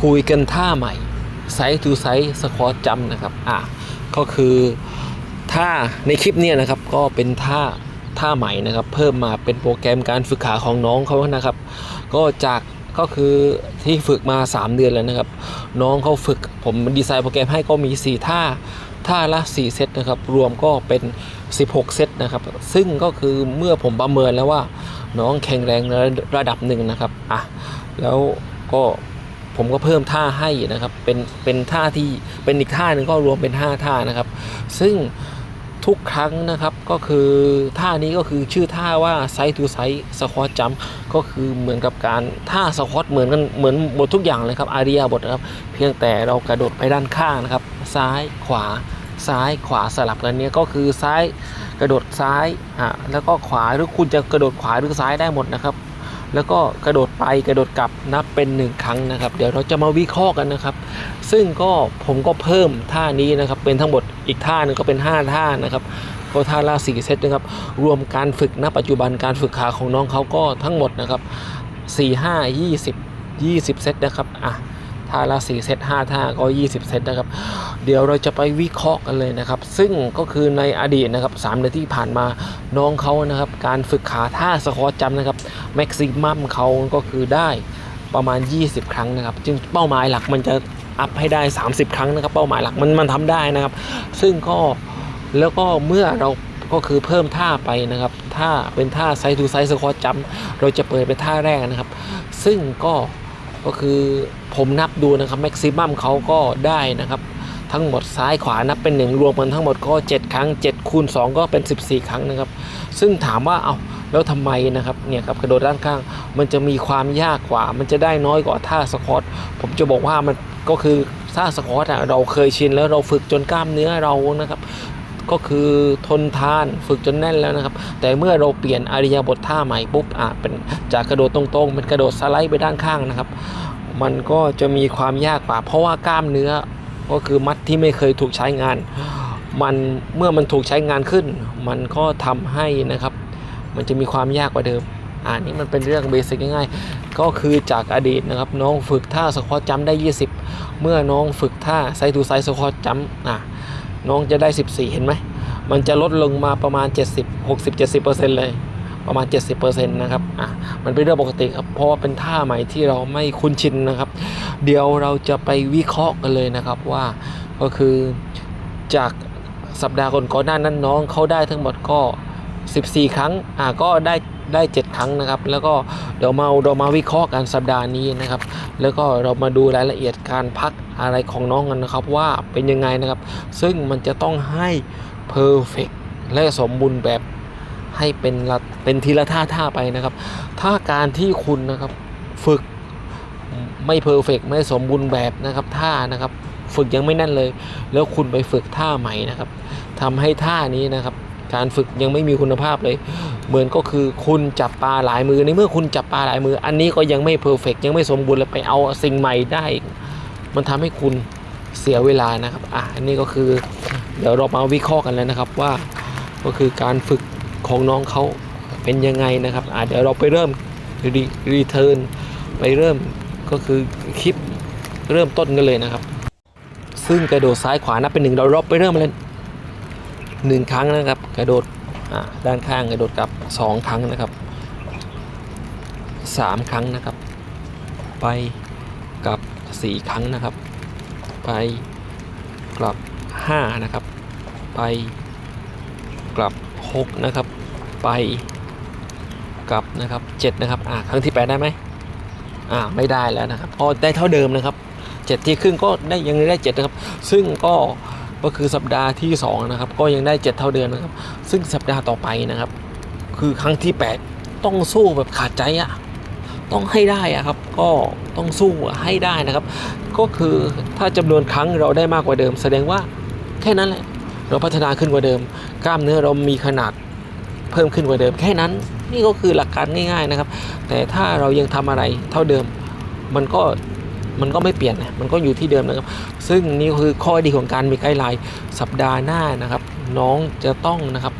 คุยกันท่าใหม่ไซส์ทูไซส์สควอตจัมนะครับอะก็คือท่าในคลิปเนี้นะครับก็เป็นท่าท่าใหม่นะครับ เพิ่มมาเป็นโปรแกรมการฝึกขาของน้องเขานะครับ ก็จากก็คือที่ฝึกมา 3 เดือนแล้วนะครับ น้องเขาฝึกผมดีไซน์โปรแกรมให้ก็มี 4 ท่าท่าละ 4 เซตนะครับ รวมก็เป็น 16 เซตนะครับ ซึ่งก็คือเมื่อผมประเมินแล้วว่า น้องแข็งแรงระดับหนึ่งนะครับอะแล้วก็ ผมก็เพิ่มท่าให้นะครับ เป็นเป็นท่าที่เป็นอีกท่าหนึ่งก็รวมเป็น 5 ท่านะครับ ซึ่งทุกครั้งนะครับก็คือท่านี้ก็คือชื่อท่าว่าไซส์ทูไซส์สควอตจัมก็คือเหมือนกับการท่าสควอตเหมือนกันเหมือนหมดทุกอย่างเลยครับอาเรียบทนะครับ เพียงแต่เรากระโดดไปด้านข้างนะครับ ซ้ายขวาซ้ายขวาสลับกันเนี้ยก็คือซ้ายกระโดดซ้ายอะแล้วก็ขวาหรือคุณจะกระโดดขวาหรือซ้ายได้หมดนะครับ แล้วก็กระโดดไปกระโดดกลับนับเป็นหนึ่งครั้งนะครับ เดี๋ยวเราจะมาวิเคราะห์กันนะครับ ซึ่งก็ผมก็เพิ่มท่านี้นะครับ เป็นทั้งหมดอีกท่าหนึงก็เป็น 5 ท่านะครับก็ท่าละสี่เซตนะครับ รวมการฝึกณปัจจุบันการฝึกขาของน้องเขาก็ทั้งหมดนะครับ4 5 20 20 เซตนะครับอะาละ4เซต5ท่าก็20เซตนะครับ เดี๋ยวเราจะไปวิเคราะห์กันเลยนะครับ ซึ่งก็คือในอดีตนะครับ3เดือนที่ผ่านมาน้องเขานะครับ การฝึกขาท่าสควอตจำนะครับแม็กซิมัมเขาก็คือได้ประมาณ 20 ครั้งนะครับ จึงเป้าหมายหลักมันจะอัพให้ได้ 30 ครั้งนะครับ เป้าหมายหลักมันมันทำได้นะครับ ซึ่งก็แล้วก็เมื่อเราก็คือเพิ่มท่าไปนะครับท่าเป็นท่าไซส์ทูไซส์สควอตจัมเราจะเปิดเป็นท่าแรกนะครับ ซึ่งก็ ก็คือผมนับดูนะครับแม็กซิมัมเขาก็ได้นะครับ ทั้งหมดซ้ายขวานับเป็นหนึ่งรวมกันทั้งหมดก็ 7 ครั้ง 7 คูณ 2 ก็เป็น 14 ครั้งนะครับ ซึ่งถามว่าเอาแล้วทำไมนะครับเนี่ยกับกระโดดด้านข้าง มันจะมีความยากกว่า มันจะได้น้อยกว่าท่าสควอตผมจะบอกว่ามันก็คือท่าสควอตอะเราเคยชินแล้วเราฝึกจนกล้ามเนื้อเรานะครับ ก็คือทนทานฝึกจนแน่นแล้วนะครับ แต่เมื่อเราเปลี่ยนอริยาบทท่าใหม่ปุ๊บอะเป็นจากกระโดดตรงๆเป็นกระโดดสไลด์ไปด้านข้างนะครับ มันก็จะมีความยากกว่า เพราะว่ากล้ามเนื้อก็คือมัดที่ไม่เคยถูกใช้งาน มันเมื่อมันถูกใช้งานขึ้น มันก็ทำให้นะครับ มันจะมีความยากกว่าเดิมอ่านี่มันเป็นเรื่องเบสิกง่ายๆ ก็คือจากอดีตนะครับ น้องฝึกท่าสควอตจัมได้ 20 เมื่อน้องฝึกท่าไซทูไซสควอตจัมอะ น้องจะได้ 14 เห็นไหม มันจะลดลงมาประมาณ 70 60 70%เลย ประมาณ 70%นะครับ อะ มันเป็นเรื่องปกติครับ เพราะว่าเป็นท่าใหม่ที่เราไม่คุ้นชินนะครับ เดี๋ยวเราจะไปวิเคราะห์กันเลยนะครับว่าก็คือจากสัปดาห์ก่อนก่อนหน้านั้นน้องเขาได้ทั้งหมดก็ 14 ครั้ง อะก็ได้ ได้ 7 ครั้งนะครับ แล้วก็เดี๋ยวมาเรามาวิเคราะห์กันสัปดาห์นี้นะครับ แล้วก็เรามาดูรายละเอียดการพักอะไรของน้องกันนะครับว่าเป็นยังไงนะครับ ซึ่งมันจะต้องให้เพอร์เฟกและสมบูรณ์แบบให้เป็นละเป็นทีละท่าท่าไปนะครับ ถ้าการที่คุณนะครับฝึกไม่เพอร์เฟกไม่สมบูรณ์แบบนะครับท่านะครับ ฝึกยังไม่แน่นเลย แล้วคุณไปฝึกท่าใหม่นะครับทำให้ท่านี้นะครับ การฝึกยังไม่มีคุณภาพเลย เหมือนก็คือคุณจับปลาหลายมือในเมื่อคุณจับปลาหลายมือ อันนี้ก็ยังไม่เพอร์เฟกยังไม่สมบูรณ์แล้วไปเอาสิ่งใหม่ได้ มันทำให้คุณเสียเวลานะครับอะอันนี้ก็คือเดี๋ยวเรามาวิเคราะห์กันแล้วนะครับว่าก็คือการฝึกของน้องเขาเป็นยังไงนะครับอะเดี๋ยวเราไปเริ่มรีรีเทิร์นไปเริ่มก็คือคลิปเริ่มต้นกันเลยนะครับ ซึ่งกระโดดซ้ายขวานับเป็นหนึ่งเราเราไปเริ่มเลย หนึ่งครั้งนะครับ กระโดดด้านข้างกระโดดกลับสองครั้งนะครับสามครั้งนะครับ ไปกลับสี่ครั้งนะครับ ไปกลับห้านะครับ ไปกลับหกนะครับ ไปกลับนะครับเจ็ดนะครับอ่าครั้งที่แปดได้ไหมอ่าไม่ได้แล้วนะครับพอได้เท่าเดิมนะครับเจ็ดที่ครึ่งก็ได้ยังได้เจ็ดนะครับ ซึ่งก็ ก็คือสัปดาห์ที่สองนะครับก็ยังได้เจ็ดเท่าเดิมนะครับ ซึ่งสัปดาห์ต่อไปนะครับ คือครั้งที่แปดต้องสู้แบบขาดใจอะต้องให้ได้อะครับก็ต้องสู้ให้ได้นะครับ ก็คือถ้าจำนวนครั้งเราได้มากกว่าเดิม แสดงว่าแค่นั้นแหละเราพัฒนาขึ้นกว่าเดิม กล้ามเนื้อเรามีขนาดเพิ่มขึ้นกว่าเดิม แค่นั้นนี่ก็คือหลักการง่าย ๆนะครับ แต่ถ้าเรายังทำอะไรเท่าเดิม มันก็ มันก็ไม่เปลี่ยนนะมันก็อยู่ที่เดิมนะครับ ซึ่งนี่คือข้อดีของการมีไกด์ไลน์สัปดาห์หน้านะครับ น้องจะต้องนะครับ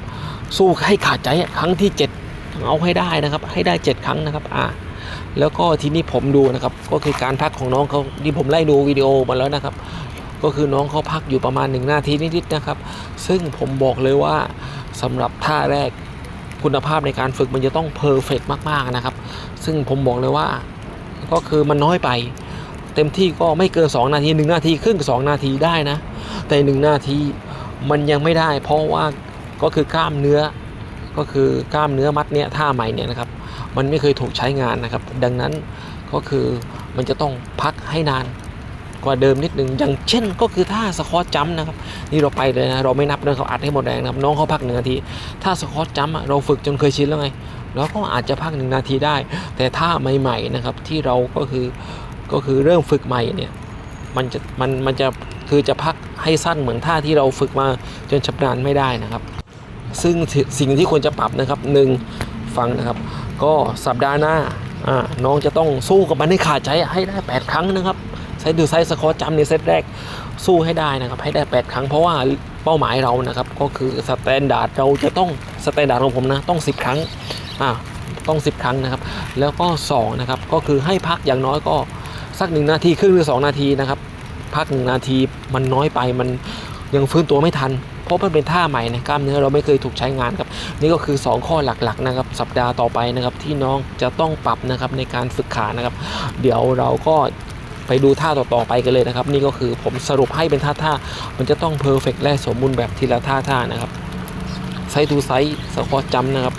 สู้ให้ขาดใจครั้งที่ 7 เอาให้ได้นะครับ ให้ได้ 7 ครั้งนะครับอ่าแล้วก็ทีนี้ผมดูนะครับ ก็คือการพักของน้องเขาที่ผมไล่ดูวิดีโอมาแล้วนะครับ ก็คือน้องเขาพักอยู่ประมาณหนึ่งนาทีนิดๆนะครับ ซึ่งผมบอกเลยว่าสำหรับท่าแรกคุณภาพในการฝึกมันจะต้องเพอร์เฟกมากๆนะครับ ซึ่งผมบอกเลยว่าก็คือมันน้อยไป เต็มที่ก็ไม่เกิน 2 นาที 1 นาทีครึ่ง2นาทีได้นะ แต่ 1 นาทีมันยังไม่ได้ เพราะว่าก็คือกล้ามเนื้อก็คือกล้ามเนื้อมัดเนี้ยท่าใหม่เนี่ยนะครับ มันไม่เคยถูกใช้งานนะครับ ดังนั้นก็คือมันจะต้องพักให้นานกว่าเดิมนิดหนึ่งอย่างเช่นก็คือท่าสควอตจัมนะครับนี่เราไปเลยนะเราไม่นับเลยเขาอัดให้หมดแรงนะครับน้องเขาพักหนึ่งนาทีถ้าสควอตจัมเราฝึกจนเคยชินแล้วไงเราก็อาจจะพักหนึ่งนาทีได้ แต่ท่าใหม่ๆนะครับที่เราก็คือ ก็คือเริ่มฝึกใหม่เนี่ยมันจะมันมันจะคือจะพักให้สั้นเหมือนท่าที่เราฝึกมาจนชำนาญไม่ได้นะครับ ซึ่งสิ่งที่ควรจะปรับนะครับหนึ่งฟังนะครับ ก็สัปดาห์หน้าน้องจะต้องสู้กับมันให้ขาดใจให้ได้ 8 ครั้งนะครับไซด์ดูไซส์สคอร์จำในเซตแรกสู้ให้ได้นะครับ ให้ได้ 8 ครั้งเพราะว่าเป้าหมายเรานะครับ ก็คือสแตนดาร์ดเราจะต้องสแตนดาร์ดของผมนะต้อง 10 ครั้งอ่าต้อง 10 ครั้งนะครับ แล้วก็2นะครับก็คือให้พักอย่างน้อยก็ สักหนึ่งนาทีครึ่งหรือ 2 นาทีนะครับ พักหนึ่งนาทีมันน้อยไปมันยังฟื้นตัวไม่ทัน เพราะมันเป็นท่าใหม่นะกล้ามเนื้อเราไม่เคยถูกใช้งานครับ นี่ก็คือ 2 ข้อหลักๆนะครับ สัปดาห์ต่อไปนะครับที่น้องจะต้องปรับนะครับในการฝึกขานะครับ เดี๋ยวเราก็ไปดูท่าต่อๆไปกันเลยนะครับ นี่ก็คือผมสรุปให้เป็นท่าท่าๆมันจะต้องเพอร์เฟกและสมบูรณ์แบบทีละท่าท่าๆนะครับไซส์ทูไซส์สควอตจัมนะครับ